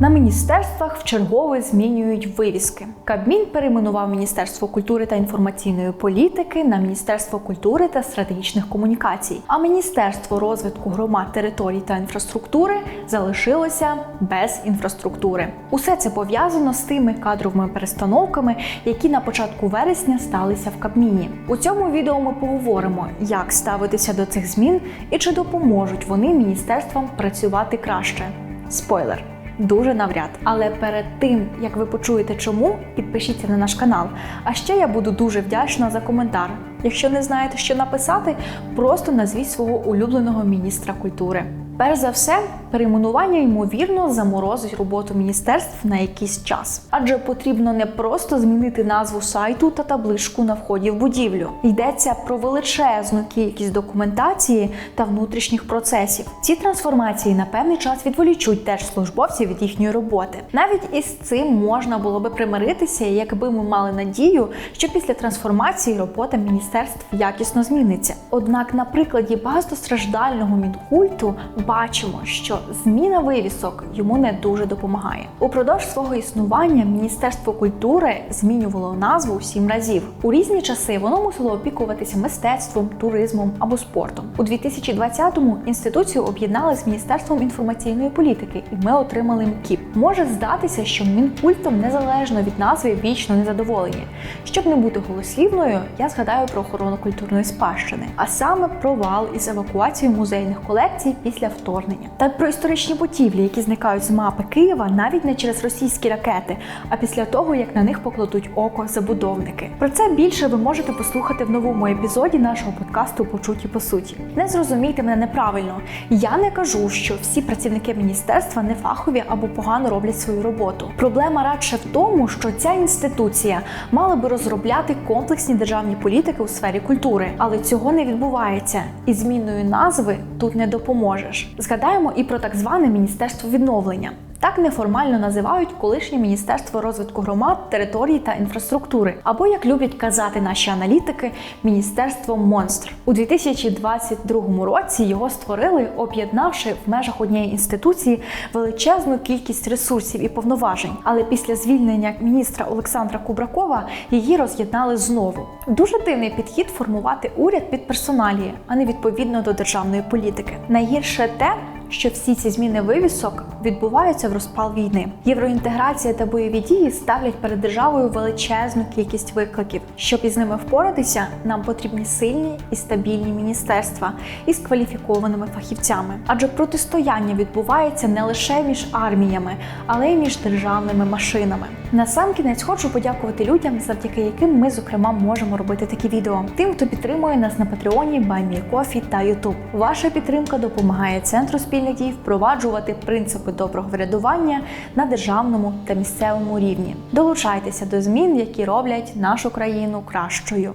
На міністерствах вчергове змінюють вивіски. Кабмін перейменував Міністерство культури та інформаційної політики на Міністерство культури та стратегічних комунікацій. А Міністерство розвитку громад, територій та інфраструктури залишилося без інфраструктури. Усе це пов'язано з тими кадровими перестановками, які на початку вересня сталися в Кабміні. У цьому відео ми поговоримо, як ставитися до цих змін і чи допоможуть вони міністерствам працювати краще. Спойлер. Дуже навряд. Але перед тим як ви почуєте чому, підпишіться на наш канал. А ще я буду дуже вдячна за коментар. Якщо не знаєте, що написати, просто назвіть свого улюбленого міністра культури. Перш за все, перейменування ймовірно заморозить роботу міністерств на якийсь час, адже потрібно не просто змінити назву сайту та табличку на вході в будівлю. Йдеться про величезну кількість документації та внутрішніх процесів. Ці трансформації на певний час відволічуть держслужбовців від їхньої роботи. Навіть із цим можна було би примиритися, якби ми мали надію, що після трансформації робота міністерств якісно зміниться. Однак, на прикладі багатостраждального мінкульту бачимо, що зміна вивісок йому не дуже допомагає. Упродовж свого існування Міністерство культури змінювало назву сім разів. У різні часи воно мусило опікуватися мистецтвом, туризмом або спортом. У 2020-му інституцію об'єднали з Міністерством інформаційної політики, і ми отримали МКІП. Може здатися, що Мінкультом незалежно від назви вічно незадоволені. Щоб не бути голослівною, я згадаю про охорону культурної спадщини, а саме провал із евакуацією музейних колекцій після вторгнення, та про історичні будівлі, які зникають з мапи Києва навіть не через російські ракети, а після того як на них покладуть око забудовники. Про це більше ви можете послухати в новому епізоді нашого подкасту Почуті по суті. Не зрозумійте мене неправильно. Я не кажу, що всі працівники міністерства не фахові або погано роблять свою роботу. Проблема радше в тому, що ця інституція мала би розробляти комплексні державні політики у сфері культури, але цього не відбувається, і зміною назви тут не допоможеш. Згадаємо і про так зване міністерство відновлення. Так неформально називають колишнє міністерство розвитку громад, територій та інфраструктури, або як люблять казати наші аналітики, міністерство монстр у 2022 році. Його створили, об'єднавши в межах однієї інституції величезну кількість ресурсів і повноважень. Але після звільнення міністра Олександра Кубракова її роз'єднали знову. Дуже дивний підхід формувати уряд під персоналії, а не відповідно до державної політики. Найгірше те що всі ці зміни вивісок відбуваються в розпал війни. Євроінтеграція та бойові дії ставлять перед державою величезну кількість викликів. Щоб із ними впоратися, нам потрібні сильні і стабільні міністерства із кваліфікованими фахівцями. Адже протистояння відбувається не лише між арміями, але й між державними машинами. Насамкінець хочу подякувати людям, завдяки яким ми, зокрема, можемо робити такі відео. Тим, хто підтримує нас на Патреоні, BuyMeCoffee та YouTube. Ваша підтримка допомагає центру спільних дій впроваджувати принципи доброго врядування на державному та місцевому рівні. Долучайтеся до змін, які роблять нашу країну кращою.